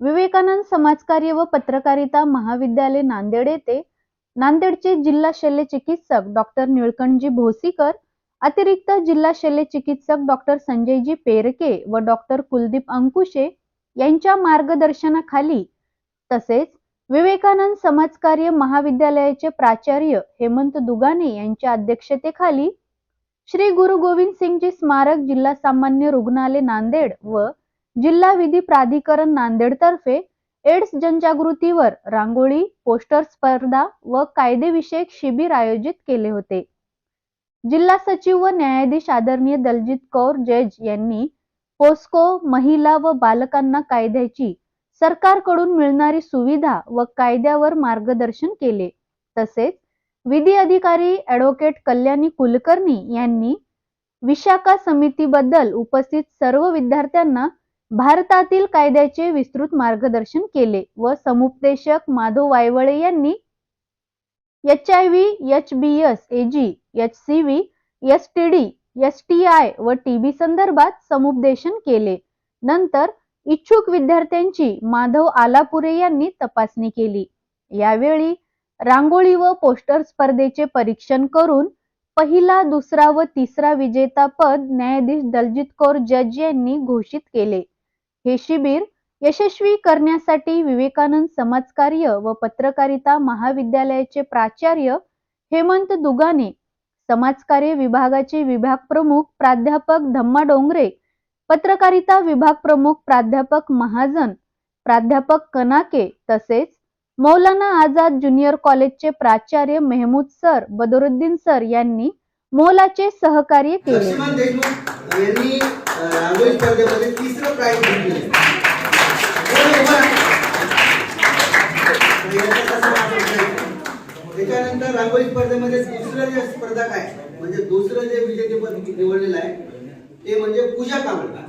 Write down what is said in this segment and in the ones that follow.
विवेकानंद समाजकार्य व पत्रकारिता महाविद्यालय नांदेड येथे नांदेडचे जिल्हा शल्य चिकित्सक डॉक्टर निळकंठजी भोसीकर अतिरिक्त जिल्हा शल्य चिकित्सक डॉक्टर संजयजी पेरके व डॉक्टर कुलदीप अंकुशे यांच्या मार्गदर्शनाखाली तसेच विवेकानंद समाजकार्य महाविद्यालयाचे प्राचार्य हेमंत दुगाने यांच्या अध्यक्षतेखाली श्री गुरु गोविंद सिंगजी स्मारक जिल्हा सामान्य रुग्णालय नांदेड व जिल्हा विधी प्राधिकरण नांदेड तर्फे एड्स जनजागृतीवर रांगोळी पोस्टर स्पर्धा व कायदेविषयक शिबिर आयोजित केले होते. जिल्हा सचिव व न्यायाधीश आदरणीय दलजित कौर जज यांनी पोस्को महिला व बालकांना कायद्याची सरकारकडून मिळणारी सुविधा व कायद्यावर मार्गदर्शन केले. तसेच विधी अधिकारी ॲडव्होकेट कल्याणी कुलकर्णी यांनी विशाखा समितीबद्दल उपस्थित सर्व विद्यार्थ्यांना भारतातील कायद्याचे विस्तृत मार्गदर्शन केले व समुपदेशक माधव वायवळे यांनी H I V H B S AG H C V S T D S T I व टीबी संदर्भात समुपदेशन केले. नंतर इच्छुक विद्यार्थ्यांची माधव आलापुरे यांनी तपासणी केली. यावेळी रांगोळी व पोस्टर स्पर्धेचे परीक्षण करून पहिला दुसरा व तिसरा विजेता पद न्यायाधीश दलजित कौर जज यांनी घोषित केले. हे शिबिर यशस्वी करण्यासाठी विवेकानंद समाजकार्य व पत्रकारिता महाविद्यालयाचे प्राचार्य हेमंत दुगाने समाजकार्य विभागाचे विभाग प्रमुख प्राध्यापक धम्मा डोंगरे पत्रकारिता विभाग प्रमुख प्राध्यापक महाजन प्राध्यापक कनाके तसेच मौलाना आझाद ज्युनियर कॉलेजचे प्राचार्य मेहमूद सर बदरुद्दीन सर यांनी मोलाचे सहकार्य केले लक्ष्मण देशमुख यांनी अ, रांगोळी स्पर्धेमध्ये तिसरं प्राईज जिंकले त्याच्यानंतर रांगोळी स्पर्धेमध्ये दुसरं जे स्पर्धा काय म्हणजे दुसरं जे विजेतेपद निवडलेलं आहे ते म्हणजे पूजा कांबळे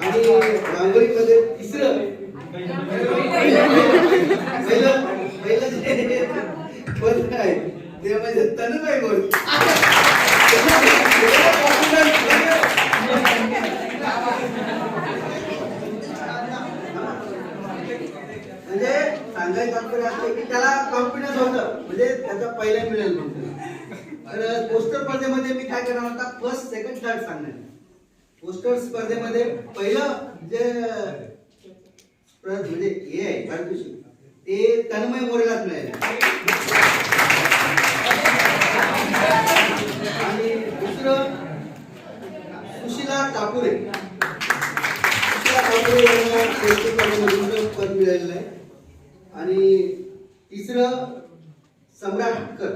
आणि रांगोळीमध्ये तिसरं पहिलं पहिलं जे पद आहे ते म्हणजे तनुबाई बोल सांगायचं तात्पर्य असं की त्याला कॉन्फिडन्स होतं. म्हणजे त्याचा पहिला मिळेल म्हणून. तर पोस्टर स्पर्धेमध्ये मी काय करणार होता? फर्स्ट सेकंड थर्ड सांगणार पोस्टर स्पर्धेमध्ये पहिलं जे म्हणजे हे आहे पारितोषिक ते तन्मय मोरेलाच मिळेल. आणि दुसरं सुशिला टाकुरे सुशिला ठाकूर यांना पद मिळालेलं आहे. आणि तिसरं सम्राट कर.